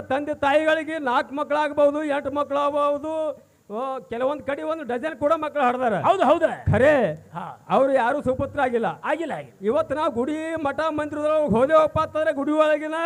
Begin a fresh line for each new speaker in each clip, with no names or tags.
ತಂದೆ ತಾಯಿಗಳಿಗೆ ನಾಲ್ಕು ಮಕ್ಕಳಾಗಬಹುದು ಎಂಟು ಮಕ್ಕಳಾಗಬಹುದು ಕೆಲವೊಂದು ಕಡೆ ಒಂದು ಡಜನ್ ಕೂಡ ಮಕ್ಕಳು ಹಾಡ್ದಾರ.
ಹೌದು ಹೌದು.
ಖರೆ ಅವ್ರು ಯಾರು ಸುಪುತ್ರ ಆಗಿಲ್ಲ.
ಆಗಿಲ್ಲ ಆಗಿಲ್ಲ.
ಇವತ್ತು ನಾವು ಗುಡಿ ಮಠ ಮಂದಿರದೊಳಗೆ ಹೋದೇವಪ್ಪ ಅಂತಂದ್ರೆ ಗುಡಿ ಒಳಗಿನ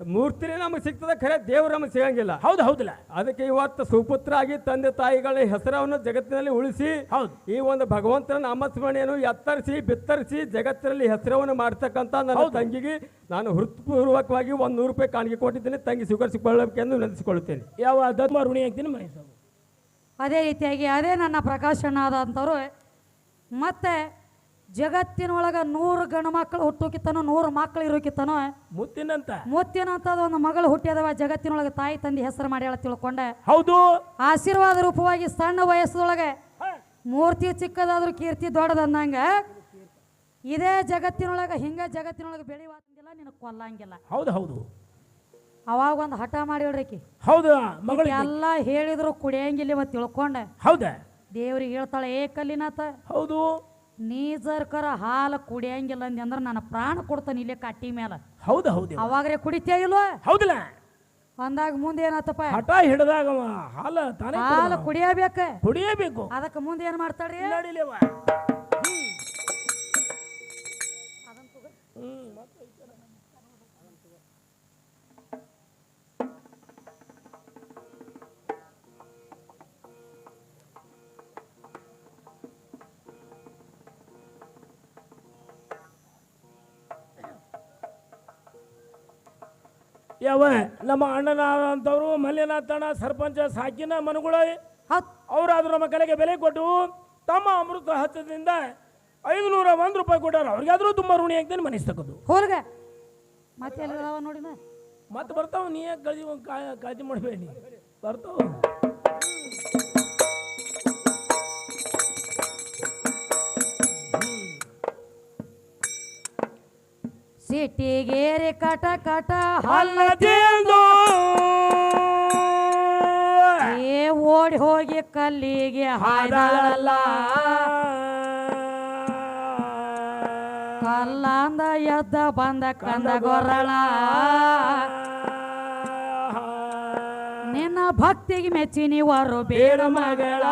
ಮೂರ್ತಿನೇ ನಮಗೆ ಸಿಗ್ತದೆ ಖರೆ ದೇವ್ರು ನಮಗೆ ಸಿಗಂಗಿಲ್ಲ.
ಹೌದು ಹೌದಿಲ್ಲ.
ಅದಕ್ಕೆ ಇವತ್ತು ಸುಪುತ್ರ ಆಗಿ ತಂದೆ ತಾಯಿಗಳ ಹೆಸರನ್ನು ಜಗತ್ತಿನಲ್ಲಿ ಉಳಿಸಿ
ಹೌದು.
ಈ ಒಂದು ಭಗವಂತನ ನಾಮಸ್ಮರಣೆಯನ್ನು ಎತ್ತರಿಸಿ ಬಿತ್ತರಿಸಿ ಜಗತ್ತಿನಲ್ಲಿ ಹೆಸರವನ್ನು ಮಾಡ್ತಕ್ಕಂಥ ನನ್ನ ತಂಗಿಗೆ ನಾನು ಹೃತ್ಪೂರ್ವಕವಾಗಿ ಒಂದು ನೂರು ರೂಪಾಯಿ ಕಾಣಿಕೆ ಕೊಟ್ಟಿದ್ದೇನೆ ತಂಗಿ ಸ್ವೀಕರಿಸಿಕೊಳ್ಳಬೇಕೆಂದು ನೆನೆಸಿಕೊಳ್ಳುತ್ತೇನೆ.
ಯಾವ ಧರ್ಮ ಋಣಿ ಆಗ್ತೀನಿ ಮನೆ
ಅದೇ ರೀತಿಯಾಗಿ ಅದೇ ನನ್ನ ಪ್ರಕಾಶನ ಆದಂಥವ್ರು ಮತ್ತೆ ಜಗತ್ತಿನೊಳಗೆ ನೂರು ಗಂಡು ಮಕ್ಕಳು ಹುಟ್ಟೋಕಿತ್ತನೋ ನೂರು ಮಕ್ಕಳು ಇರೋಕಿತ್ತನೋ
ಮುತ್ತಿನಂತ.
ಮುತ್ತಿನಂತ ಒಂದು ಮಗಳು ಹುಟ್ಟಿದವ ಜಗತ್ತಿನೊಳಗೆ ತಾಯಿ ತಂದೆ ಹೆಸರು ಮಾಡಿ ಹೇಳ ತಿಳ್ಕೊಂಡೆ.
ಹೌದು.
ಆಶೀರ್ವಾದ ರೂಪವಾಗಿ ಸಣ್ಣ ವಯಸ್ಸದೊಳಗೆ ಮೂರ್ತಿ ಚಿಕ್ಕದಾದ್ರೂ ಕೀರ್ತಿ ದೊಡ್ಡದಂದಂಗ ಇದೇ ಜಗತ್ತಿನೊಳಗೆ ಹಿಂಗ ಜಗತ್ತಿನೊಳಗೆ ಬೆಳೆಯುವಂಗಿಲ್ಲ ನಿನಗೆ ಕೊಲ್ಲಂಗಿಲ್ಲ.
ಹೌದು ಹೌದು.
ಅವಾಗ ಒಂದು ಹಠ ಮಾಡಿ ಹೇಳ್ರಿಕಿ
ಹೌದು
ಎಲ್ಲ ಹೇಳಿದ್ರು ಕುಡಿಯಂಗಿಲ್ಲ ಇವತ್ತು ತಿಳ್ಕೊಂಡೆ.
ಹೌದಾ.
ದೇವ್ರಿಗೆ ಹೇಳ್ತಾಳೆ ಏ ಕಲ್ಲಿನಾಥ.
ಹೌದು.
ನೀ ಜರ್ಕರ ಹಾಲು ಕುಡಿಯಂಗಿಲ್ಲ ಅಂದಿ ಅಂದ್ರೆ ನನ್ನ ಪ್ರಾಣ ಕೊಡ್ತಾನೆ ಇಲ್ಲೇ ಕಟ್ಟಿ ಮೇಲೆ
ಹೌದು ಹೌದು
ಅವಾಗ್ರೆ ಕುಡಿತೇ ಇಲ್ವ?
ಹೌದಿಲ್ಲ.
ಅಂದಾಗ ಮುಂದೆ ಏನಾತಪ್ಪ?
ಹಠ ಹಿಡಿದಾಗ ಹಾಲು ತಾನೇ
ಹಾಲು ಕುಡಿಯಬೇಕು?
ಕುಡಿಯಬೇಕು.
ಅದಕ್ಕೆ ಮುಂದೆ ಏನ್ ಮಾಡ್ತಾಳ್ರಿ?
ಯಾವ ನಮ್ಮ ಅಣ್ಣನಾದಂಥವ್ರು ಮಲ್ಲಿನಾಥಣ್ಣ ಸರ್ಪಂಚ ಸಾಕಿನ ಮನುಗಳ ಅವರಾದರೂ ನಮ್ಮ ಕಲೆಗೆ ಬೆಲೆ ಕೊಟ್ಟು ತಮ್ಮ ಅಮೃತ ಹತ್ತದಿಂದ ಐದು ನೂರ ಒಂದು ರೂಪಾಯಿ ಕೊಟ್ಟಾರ. ಅವ್ರಿಗಾದ್ರೂ ತುಂಬ ಋಣಿ ಆಗ್ತೇನೆ ಮನಿಸ್ತಕ್ಕದ್ದು
ಹೋಲ್ಗ. ಮತ್ತೆ ನೋಡಿನ?
ಮತ್ತೆ ಬರ್ತಾವ ನೀ ಯಾಕೆ ಕಾಳಜಿ ಕಾಳಜಿ ಮಾಡಬೇಡಿ. ಬರ್ತಾವ.
ಸಿಟಿಗೇರಿ ಕಟ ಕಟ
ಹಲ್ಲ ತಿಂದು
ಏ ಓಡಿ ಹೋಗಿ ಕಲ್ಲಿಗೆ ಹಾಡಲ್ಲ ಕಲ್ಲಂದ ಎದ್ದ ಬಂದ ಕಂದ ಗೊರಳ. ನಿನ್ನ ಭಕ್ತಿಗೆ ಮೆಚ್ಚಿನಿ ವರು ಬೇಡ ಮಗಳ.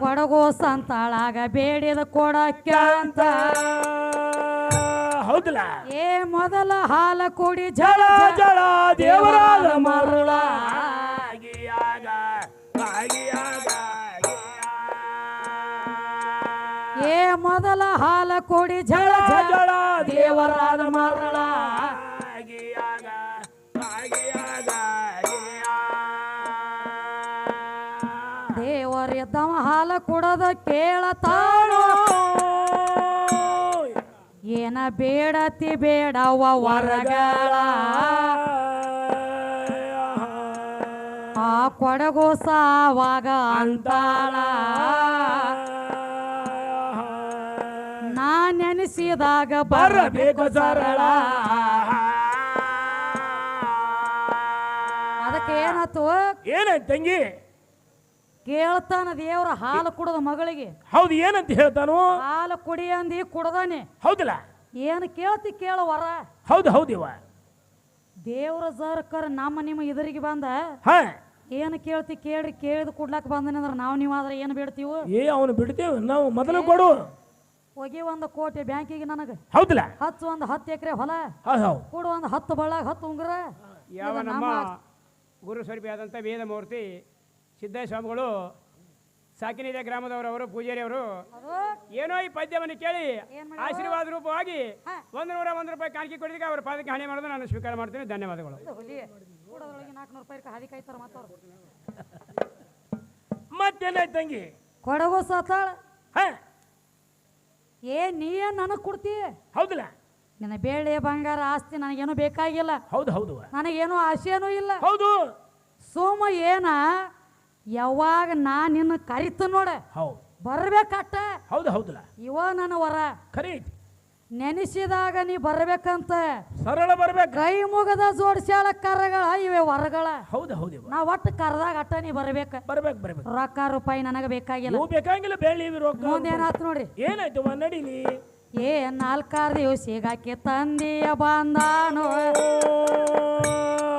ಕೊಡಗೋ ಸಂತಾಳಾಗ ಬೇಡಿದ ಕೊಡಕ್ಕೆ ಅಂತ.
ಹೌದಲ್ಲ?
ಏ ಮೊದಲ ಹಾಲ ಕೊಡಿ
ಜಳ
ಜಳ
ದೇವರ ದೇವರಾದ ಮರುಳ. ಆಗಿಯಾಗ, ಆಗಿಯಾಗ,
ಏ ಮೊದಲ ಹಾಲ ಕೊಡಿ ಜಳ
ಜಳ ದೇವರಾದ ಮರುಳ.
ಹಾಲ ಕೊಡದ ಕೇಳತಾಳು. ಏನ ಬೇಡತಿ ಬೇಡವ ವರಗಳ. ಆ ಕೊಡಗೋ ಸಾವಾಗ ಅಂತಾಳ. ನಾ ನೆನೆಸಿದಾಗ
ಬರಬೇಕು ಸರಳ.
ಅದಕ್ಕೆ ಏನತ್ತು
ಏನಾಯ್ತು ತಂಗಿ?
ಕೇಳ್ತಾನ ದೇವ್ರ ಹಾಲು ಕುಡದ ಮಗಳಿಗೆ.
ಹೌದು ಏನಂತ ಹೇಳ್ತಾನು?
ಹಾಲು ಕುಡಿ ಅಂದಿ ಕುಡದಾನೆ.
ಹೌದಲ್ಲ?
ಏನು ಕೇಳ್ತಿ ಕೇಳು ವರ.
ಹೌದು ಹೌದಿವ
ದೇವ್ರ ಸರ್ಕಾರ ನಮ್ಮ ನಿಮ್ಮ ಇದರಿಗೆ ಬಂದ.
ಹಾ.
ಏನು ಕೇಳ್ತಿ ಕೇಳಿ ಕೇಳಿದ್ ಕೊಡ್ಲಾಕ ಬಂದನೆ ಅಂದ್ರೆ ನಾವು ನೀವು ಆದ್ರೆ ಏನು ಬಿಡ್ತೀವಿ?
ಏ ಅವನು ಬಿಡ್ತೇವೆ ನಾವು ಮೊದಲು ಕೊಡು.
ಹೋಗಿ ಒಂದು ಕೋಟಿ ಬ್ಯಾಂಕಿಗೆ ನನಗೆ.
ಹೌದಲ್ಲ?
ಹತ್ತು ಒಂದು ಹತ್ತು ಎಕರೆ ಹೊಲ.
ಹೌದು ಹೌದು.
ಕೊಡು ಒಂದು ಹತ್ತು ಬಳ್ಳಾಗ ಹತ್ತು ಉಂಗುರ.
ಯಾವ
ಇದು
ನಮ್ಮ
ನಮ್ಮ-
ಗುರು ಸ್ವರೂಪಿಯಾದಂಥ ವೇದಮೂರ್ತಿ ಸಿದ್ದೇಶ್ವರ ಸ್ವಾಮಿಗಳು ಸಾಕಿನಿದೆ ಗ್ರಾಮದವರವರು ಪೂಜಾರಿಯವರು ಏನೋ ಈ ಪದ್ಯವನ್ನು ಕೇಳಿ ಆಶೀರ್ವಾದ ರೂಪವಾಗಿ. ಒಂದು ನೂರ ಒಂದು ರೂಪಾಯಿ ಕಾಣಿಕೆ ಕೊಡಿದಾಗ ಅವರ ಪಾದಕ್ಕೆ ಹಣೆ ಮಾಡೋದು ನಾನು ಸ್ವೀಕಾರ ಮಾಡ್ತೀನಿ. ಧನ್ಯವಾದಗಳು.
ಮತ್ತೇನಾಯ್ತು ತಂಗಿ?
ಕೊಡಗು ಸತ್ತಾಳ?
ಹಾ.
ಏ ನೀ ಏನು ನನಗೆ ಕೊಡ್ತಿ?
ಹೌದಲ್ಲ.
ನಿನ್ನ ಬೇಳೆ ಬಂಗಾರ ಆಸ್ತಿ ನನಗೇನು ಬೇಕಾಗಿಲ್ಲ.
ಹೌದು ಹೌದು.
ನನಗೇನು ಆಸೆನೂ ಇಲ್ಲ.
ಹೌದು.
ಸೋಮ ಏನ ಯಾವಾಗ ನಾ ನಿನ್ನ ಕರಿತ ನೋಡ
ಹೌದು.
ಬರ್ಬೇಕಟ್ಟ.
ಹೌದು ಹೌದಲ್ಲ.
ಇವ ನನ್ನ ವರ.
ಕರಿ.
ನೆನೆಸಿದಾಗ ನೀ ಬರ್ಬೇಕಂತ.
ಸರಳ ಬರ್ಬೇಕು.
ಕೈ ಮುಗದ ಜೋಡಿಸ್ಯಾಳ ಕರಗಳ ಇವೆ ವರಗಳ.
ಹೌದು ಹೌದು
ನಾ ಒಟ್ಟು ಕರ್ದಾಗ ಅಟ್ಟ ನೀ ಬರ್ಬೇಕ.
ಬರ್ಬೇಕು ಬರ್ಬೇಕು.
ರೊಕ್ಕ ರೂಪಾಯಿ ನನಗ ಬೇಕಾಗಿಲ್ಲ.
ನೀವು ಬೇಕಾಗಿಲ್ಲ ಬೆಳ್ಳಿ ರೊಕ್ಕ.
ಮುಂದೇನಾತ್ ನೋಡ್ರಿ.
ಏನಾಯ್ತು ವಾ ನಡೀಲಿ
ಏ ನಾಲ್ಕಾರು ದಿವಸಿಗಾಕಿ ತಂದಿಯ ಬಂದಾನು.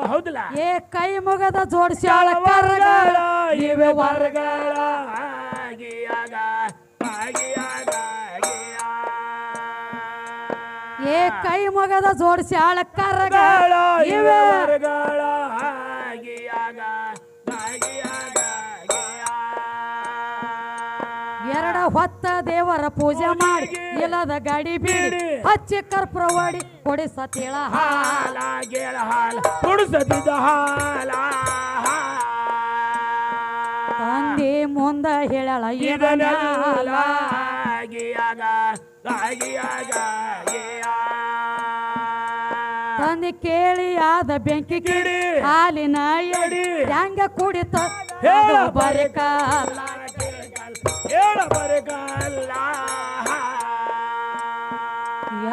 ಹೌದಲ್ಲ?
ಏ ಕೈ ಮುಗದ ಜೋಡಿಸ್ಯಾಳ ಕರ್ಗಳ
ಇವೆ ವರ್ಗಳ ಆಗಿಯಾಗ ಆಗಿಯಾಗ ಆಗಿಯಾ.
ಏ ಕೈ ಮುಗದ ಜೋಡಿಸ್ಯಾಳ ಕರ್ಗಳ
ಗಳ
ಇವೆ
ಇವೆ ವರ್ಗಳ
ಹೊತ್ತ ದೇವರ ಪೂಜೆ ಮಾಡಿ ಇಲ್ಲದ ಗಾಡಿ ಬೀಡಿ ಹಚ್ಚಿ ಕರ್ಪೂರ ಕೊಡಿ ಕೊಡಿಸತಿಳ
ಹಾಲ ಗೇಳ ಹಾಲ ಕುಡಿಸತಿದ್ದ ಹಾಲ.
ತಂದೆ ಮುಂದ ಹೇಳಳ
ಇದನ
ಇದನ್ನೆಲ್ಲ
ಆಗಿಯಾಗ ಆಗಿಯಾಗ ಆಗಿಯಾ.
ತಂದೆ ಕೇಳಿ ಆದ ಬೆಂಕಿ ಕಿಡಿ ಹಾಲಿನ ಎಡಿ ಹೆಂಗ ಕುಡಿತ?
ಹೇಳ
ಬರಿಕ
ಹೇಳ ಬರಗಲ್ಲ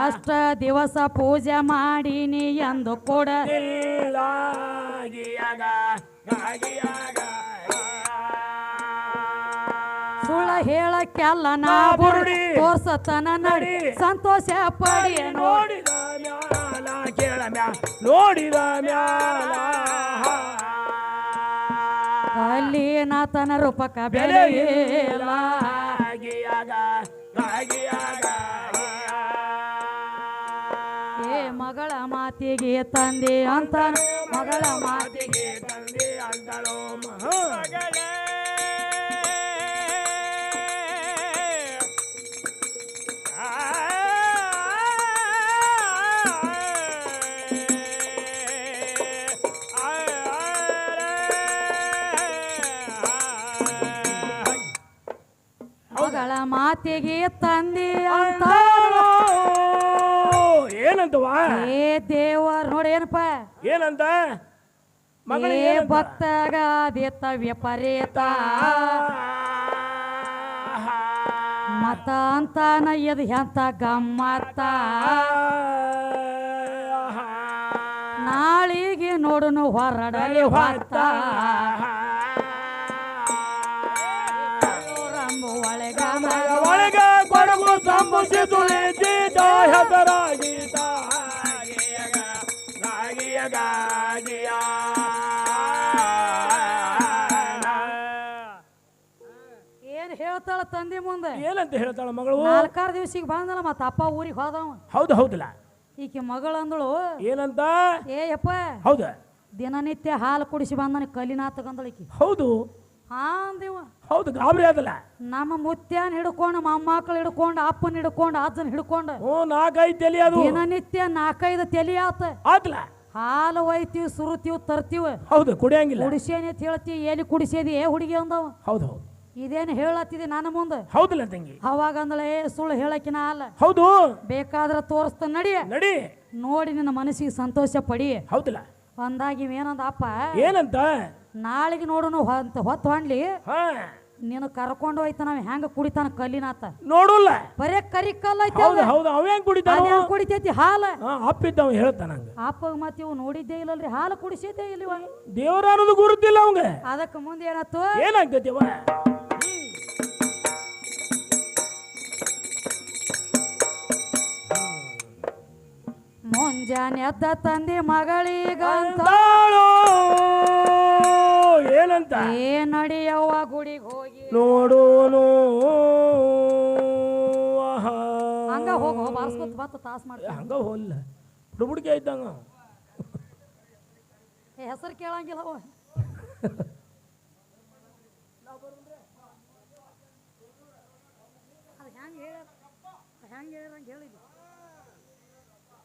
ಎಷ್ಟ ದಿವಸ ಪೂಜೆ ಮಾಡೀನಿ ಎಂದು ಕೂಡ ಸುಳ್ಳ ಹೇಳಕ್ಕೆಲ್ಲ ನಾ ಬುರುಡಿ ತೋರ್ಸತನ ನಡಿ. ಸಂತೋಷ ಪಡಿ ನೋಡಿ.
ನೋಡಿದ ಮ್ಯಾಲ ಕೇಳ ಮ್ಯಾ ನೋಡಿದ ಮ್ಯಾಲ.
ಕಲ್ಲಿನಾಥನ ರೂಪಕ ಬೆಲೆ ಇಲ್ಲ. ಏ ಮಗಳ ಮಾತಿಗೆ ತಂದೆ ಅಂತ ಮಗಳ ಮಾತಿಗೆ
ತಂದೆ ಅಂತಳೋ
ಮಾತಿಗೆ ತಂದೆ ಅಂತ.
ಏನಂತವಾ
ಏ ದೇವರ್ ನೋಡಿ ಏನಪ್ಪ?
ಏನಂತ? ಮಗಳೇ
ಏ ಭಕ್ತಗ ಆದಿತ್ತ ವಿಪರೀತ. ಮತ ಅಂತಾನ ಎದ್ ಎಂತ ಗಮ್ಮತ್ತ. ನಾಳಿಗೆ ನೋಡುನು ಹೊರಡಲಿ ಹೊತ್ತ.
ಗಾಗಿಯ ಗಾಗಿಯ
ಏನ್ ಹೇಳ್ತಾಳ ತಂದೆ ಮುಂದೆ?
ಏನಂತ ಹೇಳ್ತಾಳ ಮಗಳು?
ನಾಲ್ಕಾರು ದಿವಸಿಗೆ ಬಂದಲ್ಲ ಮತ್ತ ಅಪ್ಪ ಊರಿಗೆ ಹೋದವ.
ಹೌದು ಹೌದಲ್ಲ.
ಈಕೆ ಮಗಳಂದಳು
ಏನಂತ?
ಏ ಯಪ್ಪ
ಹೌದ.
ದಿನನಿತ್ಯ ಹಾಲು ಕುಡಿಸಿ ಬಂದನ ಕಲಿನಾಥ ಗಂದಳಿಕೆ ಈಕಿ.
ಹೌದು.
ಹಾ ಅಂದಿವ
ಹೌದು ಗಾಬರಿ
ನಮ್ಮ ಮುತ್ಯನ್ ಹಿಡ್ಕೊಂಡು ಮೊಮ್ಮಕ್ಕಳು ಹಿಡ್ಕೊಂಡು ಅಪ್ಪನ ಹಿಡ್ಕೊಂಡು ಅಜ್ಜನ ಹಿಡ್ಕೊಂಡು.
ಹ್ಞೂ ನಾಲ್ಕೈದು ತಲೆ ಅದು.
ದಿನನಿತ್ಯ ನಾಲ್ಕೈದು ತಲೆ ಆತ.
ಆತ್ಲ.
ಹಾಲು ಒಯ್ತೀವಿ ಸುರುತೀವಿ ತರ್ತೀವಿ.
ಹೌದು ಕುಡಿಯಂಗಿಲ್ಲ.
ಕುಡಿಸೇನೆ ಹೇಳ್ತೀವಿ ಎಲ್ಲಿ ಕುಡಿಸೇದಿ ಏ ಹುಡುಗಿ ಅಂದವ.
ಹೌದು ಹೌದು.
ಇದೇನು ಹೇಳತ್ತಿದೆ ನನ್ನ ಮುಂದೆ?
ಹೌದಿಲ್ಲ ತಂಗಿ.
ಅವಾಗ ಅಂದಳ ಏ ಸುಳ್ಳು ಹೇಳಕಿನ ಅಲ್ಲ.
ಹೌದು.
ಬೇಕಾದ್ರೆ ತೋರಿಸ್ತ ನಡಿ.
ನಡಿ.
ನೋಡಿ ನಿನ್ನ ಮನಸ್ಸಿಗೆ ಸಂತೋಷ ಪಡಿ.
ಹೌದಲ್ಲ.
ಅಂದಾಗ ಏನಂದ ಅಪ್ಪ?
ಏನಂತ?
ನಾಳೆಗೆ ನೋಡೋಣ ಹೊತ್ತು ಹೊತ್ತು ಹೊಂಡ್ಲಿ
ಹಾ.
ನೀನು ಕರ್ಕೊಂಡು ಹೋಯ್ತ ನಾವ್ ಹೆಂಗ ಕುಡಿತಾನ ಕಲ್ಲಿನಾತ?
ನೋಡುಲ್ಲ.
ಬರೇ ಕರಿ ಕಲ್ಲ ಐತಿ
ಹೌದು ಹೌದು ಕುಡಿತಾನ?
ಕುಡಿತೈತಿ? ಹಾಲ.
ಅಪ್ಪಿದ್ದ ಅಪ್ಪಿದ್ದವ ಹೇಳ್ತಾನ ಅಪ್ಪಗೆ
ಅಪ್ಪಗ ಮತ್ತೆ ಇವ್ ನೋಡಿದ್ದೇ ಇಲ್ಲಲ್ರಿ ಹಾಲು ಕುಡಿಸಿದ್ದೇ ಇಲ್ಲಿ
ದೇವರ ಅನ್ನೋದು ಗುರುತಿಲ್ಲ ಅವಂಗ.
ಅದಕ್ಕೆ ಮುಂದೆ ಏನಾಯ್ತು?
ಏನಾಗ್ತೈತಿ
ಮುಂಜಾನೆ ಎದ್ದ ತಂದೆ ಮಗಳಿಗಂತ.
ಅಂತಾಳೋ ಏನಂತ?
ಏ ನಡಿಯವ್ವ ಗುಡಿಗೆ ಹೋಗಿ?
ನೋಡು.
ಹಂಗ ಹೋಗೋ ಬಾರ್ಸ್ಕೊತ ಬತ್ತ ತಾಸ್ ಮಾಡ್ತ
ಹಂಗ ಹೋಲ್ಲ ಬುಡುಬುಡಿಕೆ ಇದ್ದಂಗ
ಹೆಸರು ಕೇಳಂಗಿಲ್ಲ ಅವ.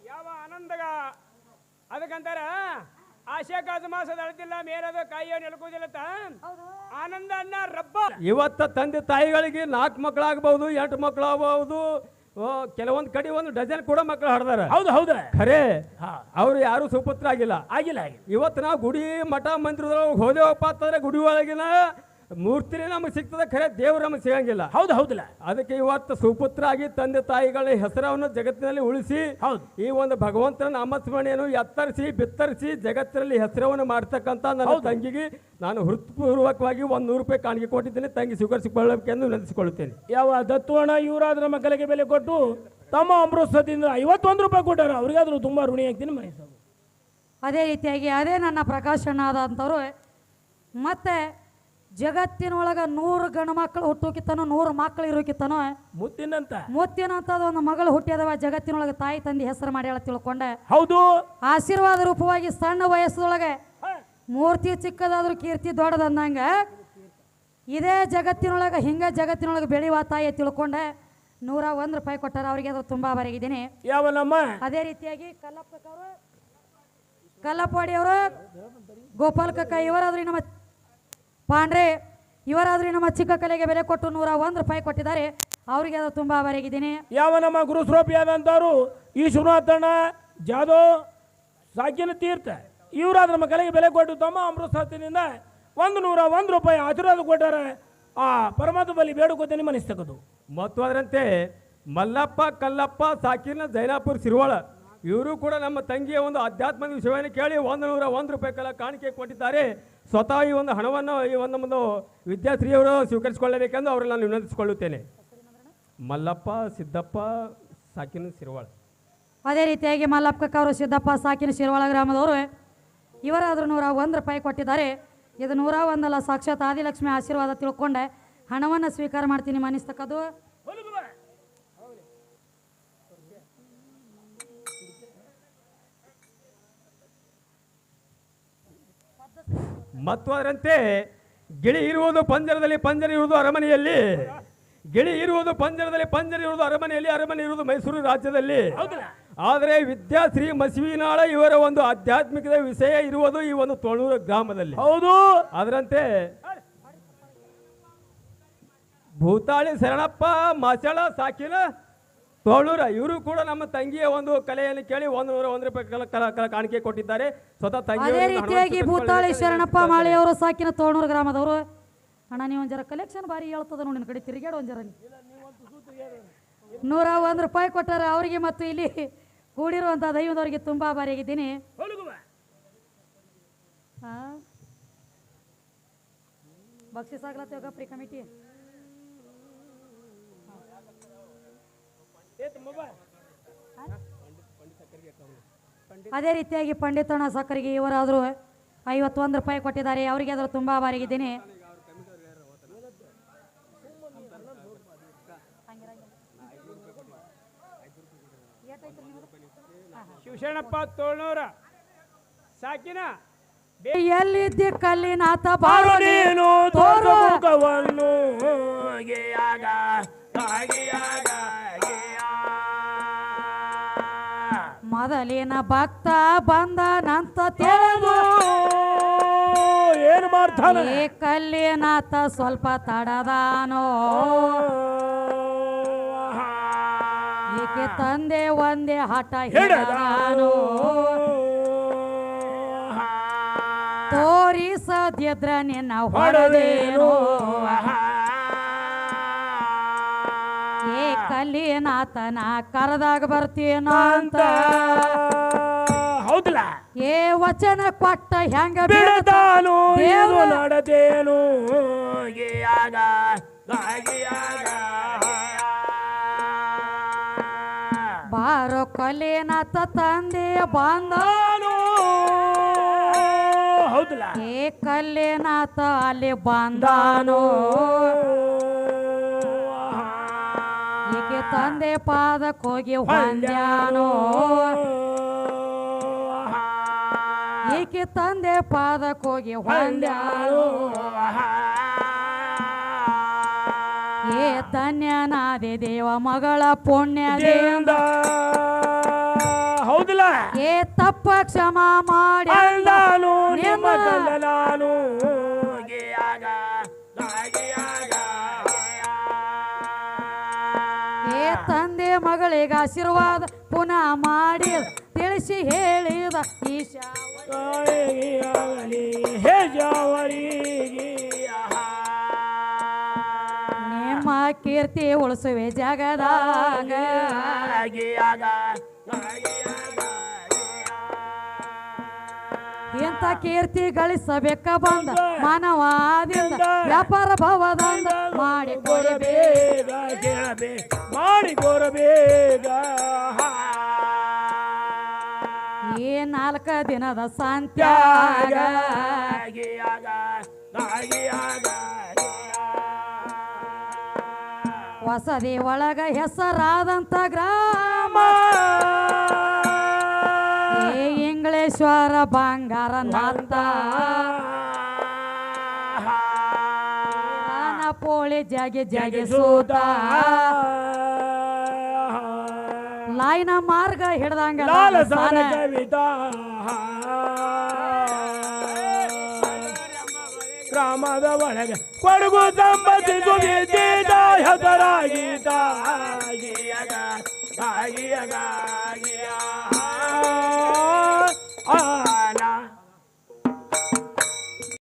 ಯಾವ ಆನಂದಗ? ಅದಕ್ಕಂತಾರ? ಆಶೆ ಕಾಸು ಮಾಸದ ಅಳತಿಲ್ಲ ಮೇಲದ ಕಾಯಿಯೋ ನೆಲಕುದಿಲ್ಲತ್ತ
ಹೌದು.
ಆನಂದ ಅಣ್ಣ ರಬ್ಬ. ಇವತ್ತ ತಂದೆ ತಾಯಿಗಳಿಗೆ ನಾಲ್ಕು ಮಕ್ಕಳಾಗಬಹುದು ಎಂಟು ಮಕ್ಕಳಾಗಬಹುದು ಕೆಲವೊಂದು ಕಡೆ ಒಂದು ಡಜನ್ ಕೂಡ ಮಕ್ಕಳು ಹಡ್ದಾರ.
ಹೌದು ಹೌದು.
ಖರೆ
ಹಾ.
ಅವ್ರು ಯಾರು ಸುಪುತ್ರ ಆಗಿಲ್ಲ.
ಆಗಿಲ್ಲ ಆಗಿಲ್ಲ.
ಇವತ್ತು ನಾವು ಗುಡಿ ಮಠ ಮಂದಿರದೊಳಗೆ ಹೋದೇವಪ್ಪ ಅಂತಂದ್ರೆ ಗುಡಿ ಒಳಗಿನ ಮೂರ್ತಿನೇ ನಮಗೆ ಸಿಗ್ತದೆ ಖರೆ ದೇವ್ರು ನಮಗೆ ಸಿಗಂಗಿಲ್ಲ.
ಹೌದು ಹೌದಿಲ್ಲ.
ಅದಕ್ಕೆ ಇವತ್ತು ಸುಪುತ್ರ ಆಗಿ ತಂದೆ ತಾಯಿಗಳ ಹೆಸರವನ್ನು ಜಗತ್ತಿನಲ್ಲಿ ಉಳಿಸಿ
ಹೌದು.
ಈ ಒಂದು ಭಗವಂತನ ನಾಮಸ್ಮರಣೆಯನ್ನು ಎತ್ತರಿಸಿ ಬಿತ್ತರಿಸಿ ಜಗತ್ತಿನಲ್ಲಿ ಹೆಸರವನ್ನು ಮಾಡ್ತಕ್ಕಂಥ ನನ್ನ ತಂಗಿಗೆ ನಾನು ಹೃತ್ಪೂರ್ವಕವಾಗಿ ಒಂದು ನೂರು ರೂಪಾಯಿ ಕಾಣಿಕೆ ಕೊಟ್ಟಿದ್ದೇನೆ. ತಂಗಿ ಸ್ವೀಕರಿಸಿಕೊಳ್ಳಬೇಕೆಂದು ನೆನೆಸಿಕೊಳ್ಳುತ್ತೇನೆ.
ಯಾವ ದತ್ತುವಣ ಇವರಾದ ನಮ್ಮ ಕಲೆಗೆ ಬೆಲೆ ಕೊಟ್ಟು ತಮ್ಮ ಅಮೃತದಿಂದ ಐವತ್ತೊಂದು ರೂಪಾಯಿ ಕೊಟ್ಟಾರ ಅವ್ರಿಗಾದ್ರೂ ತುಂಬ ಋಣಿ ಆಗ್ತೀನಿ ಮನಸ್ಸಾಗ
ಅದೇ ರೀತಿಯಾಗಿ ಅದೇ ನನ್ನ ಪ್ರಕಾಶನ ಆದಂಥವ್ರು ಮತ್ತೆ ಜಗತ್ತಿನೊಳಗೆ ನೂರು ಗಂಡು ಮಕ್ಕಳು ಹುಟ್ಟೋಕಿತ್ತನೋ ನೂರು ಮಕ್ಕಳು ಇರೋಕಿತ್ತನೋ
ಮುತ್ತಿನಂತ.
ಮುತ್ತಿನಂತ ಒಂದು ಮಗಳು ಹುಟ್ಟಿದವ ಜಗತ್ತಿನೊಳಗೆ ತಾಯಿ ತಂದೆ ಹೆಸರು ಮಾಡಿ ಹೇಳ ತಿಳ್ಕೊಂಡೆ.
ಹೌದು.
ಆಶೀರ್ವಾದ ರೂಪವಾಗಿ ಸಣ್ಣ ವಯಸ್ಸದೊಳಗೆ ಮೂರ್ತಿ ಚಿಕ್ಕದಾದ್ರೂ ಕೀರ್ತಿ ದೊಡ್ಡದಂದಂಗ ಇದೇ ಜಗತ್ತಿನೊಳಗೆ ಹಿಂಗ ಜಗತ್ತಿನೊಳಗೆ ಬೆಳೆಯುವ ತಾಯಿ ತಿಳ್ಕೊಂಡೆ. ನೂರ ಒಂದು ರೂಪಾಯಿ ಕೊಟ್ಟಾರ ಅವರಿಗೆ ಅದು ತುಂಬಾ ಬರೆಗಿದ್ದೀನಿ ಅದೇ ರೀತಿಯಾಗಿ ಕಲ್ಲಪ್ಪ ಕಲ್ಲಪ್ಪವಾಡಿ ಅವರು ಗೋಪಾಲ್ ಕಕ್ಕ ಇವರಾದ್ರೂ ನಮ್ಮ ಪಾಂಡ್ರೆ ಇವರಾದ್ರೂ ನಮ್ಮ ಚಿಕ್ಕ ಕಲೆಗೆ ಬೆಲೆ ಕೊಟ್ಟು ನೂರ ಒಂದು ರೂಪಾಯಿ ಕೊಟ್ಟಿದ್ದಾರೆ ಅವರಿಗೆ ಅದು ತುಂಬಾ ಬರೆಗಿದ್ದೀನಿ
ಯಾವ ನಮ್ಮ ಗುರುಸ್ರೋಪಿ ಈ ಈಶ್ವರನಾಥಣ್ಣ ಜಾದೋ ಸಾಕಿನ ತೀರ್ಥ ಇವರಾದ ನಮ್ಮ ಕಲೆಗೆ ಬೆಲೆ ಕೊಟ್ಟು ತಮ್ಮ ಅಮೃತದಿಂದ ಒಂದು ನೂರ ಒಂದು ರೂಪಾಯಿ ಆಶೀರ್ವಾದ ಕೊಟ್ಟಾರೆ ಆ ಪರಮಾತ್ಮ ಬಲಿ ಬೇಡುಕೋತೇನೆ ಮನಸ್ತಕ್ಕದು
ಮತ್ತು ಅದರಂತೆ ಮಲ್ಲಪ್ಪ ಕಲ್ಲಪ್ಪ ಸಾಕಿನ ಜೈನಾಪುರ ಸಿರುವಾಳ ಇವರು ಕೂಡ ನಮ್ಮ ತಂಗಿಯ ಒಂದು ಆಧ್ಯಾತ್ಮದ ವಿಷಯವನ್ನು ಕೇಳಿ ಒಂದು ನೂರ ಒಂದು ರೂಪಾಯಿ ಕಾಲ ಕಾಣಿಕೆ ಕೊಟ್ಟಿದ್ದಾರೆ. ಸ್ವತಃ ಈ ಒಂದು ಹಣವನ್ನು ಈ ಒಂದು ಒಂದು ವಿದ್ಯಾರ್ಥಿಯವರು ಸ್ವೀಕರಿಸಿಕೊಳ್ಳಬೇಕೆಂದು ಅವರು ನಾನು ವಿನಂತಿಸಿಕೊಳ್ಳುತ್ತೇನೆ. ಮಲ್ಲಪ್ಪ ಸಿದ್ದಪ್ಪ ಸಾಕಿನ ಶಿರವಾಳ
ಅದೇ ರೀತಿಯಾಗಿ ಮಲ್ಲಪ್ಪ ಅವರು ಸಿದ್ದಪ್ಪ ಸಾಕಿನ ಶಿರವಾಳ ಗ್ರಾಮದವರು ಇವರಾದರೂ ನೂರ ಒಂದು ರೂಪಾಯಿ ಕೊಟ್ಟಿದ್ದಾರೆ. ಇದು ನೂರ ಒಂದಲ್ಲ ಸಾಕ್ಷಾತ್ ಆದಿಲಕ್ಷ್ಮಿ ಆಶೀರ್ವಾದ ತಿಳ್ಕೊಂಡೆ. ಹಣವನ್ನು ಸ್ವೀಕಾರ ಮಾಡ್ತೀನಿ ಮನಿಸ್ತಕ್ಕದು
ಮತ್ತು ಅದರಂತೆ ಗಿಳಿ ಇರುವುದು ಪಂಜರದಲ್ಲಿ ಪಂಜರ ಇರುವುದು ಅರಮನೆಯಲ್ಲಿ. ಗಿಳಿ ಇರುವುದು ಪಂಜರದಲ್ಲಿ ಪಂಜರ ಇರುವುದು ಅರಮನೆಯಲ್ಲಿ ಅರಮನೆ ಇರುವುದು ಮೈಸೂರು ರಾಜ್ಯದಲ್ಲಿ. ಆದರೆ ವಿದ್ಯಾಶ್ರೀ ಮಸಿವಿನಾಳ ಇವರ ಒಂದು ಆಧ್ಯಾತ್ಮಿಕದ ವಿಷಯ ಇರುವುದು ಈ ಒಂದು ತೊಳೂರು ಗ್ರಾಮದಲ್ಲಿ.
ಹೌದು.
ಅದರಂತೆ ಭೂತಾಳಿ ಶರಣಪ್ಪ ಮಾಚಳ ಸಾಕಿನ ತೋಳೂರ ಇವರು ಕೂಡ ನಮ್ಮ ತಂಗಿಯ ಒಂದು ಕಲೆಯನ್ನು ಕೇಳಿ ಒಂದು ನೂರ ಒಂದು ರೂಪಾಯಿ ಕಾಣಿಕೆ ಕೊಟ್ಟಿದ್ದಾರೆ. ಸ್ವತಃ ತಂಗಿ
ಅದೇ ರೀತಿಯಾಗಿ ಭೂತಾಳಿ ಶರಣಪ್ಪ ಮಾಳಿಯವರು ಸಾಕಿನ ತೋಣೂರು ಗ್ರಾಮದವರು. ಅಣ್ಣ ನೀವು ಒಂದು ಕಲೆಕ್ಷನ್ ಬಾರಿ ಹೇಳ್ತದ ನೋಡಿ ನನ್ನ ಕಡೆ ತಿರುಗಾಡು ಒಂದು ಜರ ನೀ. ನೂರ ಒಂದು ರೂಪಾಯಿ ಕೊಟ್ಟಾರೆ ಅವರಿಗೆ ಮತ್ತು ಇಲ್ಲಿ ಕೂಡಿರುವಂಥ ದೈವದವರಿಗೆ ತುಂಬಾ ಬಾರಿ ಆಗಿದ್ದೀನಿ. ಬಕ್ಷಿಸ್ ಆಗ್ಲತ್ತೇವ ಪ್ರೀ ಕಮಿಟಿ. ಅದೇ ರೀತಿಯಾಗಿ ಪಂಡಿತಣ್ಣ ಸಕ್ಕರಿಗೆ ಇವರಾದರೂ ಐವತ್ತೊಂದು ರೂಪಾಯಿ ಕೊಟ್ಟಿದ್ದಾರೆ. ಅವರಿಗೆ ಆದರೂ ತುಂಬ ಬಾರಿಗಿದ್ದೀನಿ
ಶಿವಶರಣಪ್ಪ ತೋಳ್ನೂರ ಸಾಕಿನ?
ಎಲ್ಲಿದ್ದಿ ಕಲ್ಲಿನಾಥ
ಬಾರು ನೀನು?
ತೋರು.
ಮುಖವನ್ನು
ಮೊದಲಿನ ಭಕ್ತ ಬಂದನಂತ ತಿಳಿದು
ಏನ್ ಏನು
ಮಾಡ್ತಾನೆ? ಕಲ್ಲಿನಾತ ಸ್ವಲ್ಪ ತಡದಾನೋ. ಈಕೆ ತಂದೆ ಒಂದೇ ಹಠ ಹಿಡದಾನೋ. ತೋರಿಸದಿದ್ರ ನಿನ್ನ ಹೊಡೆದೇನೋ? ಏ ನಾತನ ಕರೆದಾಗ ಬರ್ತೀನೋ ಅಂತ.
ಹೌದಲ್ಲ?
ಏ ವಚನ ಕೊಟ್ಟ ಹೆಂಗ
ಬಿಡತಾನು
ಏನು
ನಡತೇನು ಗೆಯಾಗ
ಬಾರೋ ಕಲ್ಲಿನಾಥ ತಂದೆ
ಬಂದಾನು ಹೌದಲ್ಲ?
ಏ ಕಲ್ಲಿನಾಥ ಅಲ್ಲಿ ಬಂದಾನೋ ತಂದೆ ಪಾದಕ್ಕೆ ಹೋಗಿ ಹೊಂದ್ಯಾನೋ. ಈಕೆ ತಂದೆ ಪಾದಕ್ಕೆ ಹೋಗಿ ಹೊಂದ್ಯಾನೋ. ಏ ಧನ್ಯನಾದೆ ದೇವ ಮಗಳ ಪುಣ್ಯದಿಂದ.
ಹೌದಿಲ್ಲ.
ಏ ತಪ್ಪ ಕ್ಷಮ ಮಾಡಿ
ನಾನು.
ಮಗಳಿಗೆ ಆಶೀರ್ವಾದ ಪುನಃ ಮಾಡಿ ತಿಳಿಸಿ ಹೇಳಿದ ಈಶಾ ನಿಮ್ಮ ಕೀರ್ತಿ ಉಳಿಸುವೆ ಜಗದಾಗ. ಇಂಥ ಕೀರ್ತಿ ಗಳಿಸಬೇಕ ಬಂದ ಮಾನವಾದಿಂದ ವ್ಯಾಪಾರ ಭವದಂದ ಮಾಡಿ ಕೊಡಬೇಕು
ಬೇಗ ಕೊರಬೇಗ
ಏ ನಾಲ್ಕ ದಿನದ ಸಾಂತ್ಯಾಗ ಹೊಸದಿ ಒಳಗ ಹೆಸರಾದಂಥ ಗ್ರಾಮ. ಏ ಇಂಗ್ಲೇಶ್ವರ ಬಂಗಾರ. ನಾಥ ಪೋಳಿ ಜಾಗೆ ಜಾಗೆ ಸೋತ. ಲಾಯ್ನ ಮಾರ್ಗ ಹಿಡ್ದಂಗ
ರಾಮದ ಒಳಗೆ ಕೊಡಗು ಸಂಬಂಧಿಸು ವಿದ್ಯೇತ ಹೆಸರಾಗೀತ. ಗಿಯಗ, ಗಾಗಿಯಗ, ಗಿಯ. ಆ.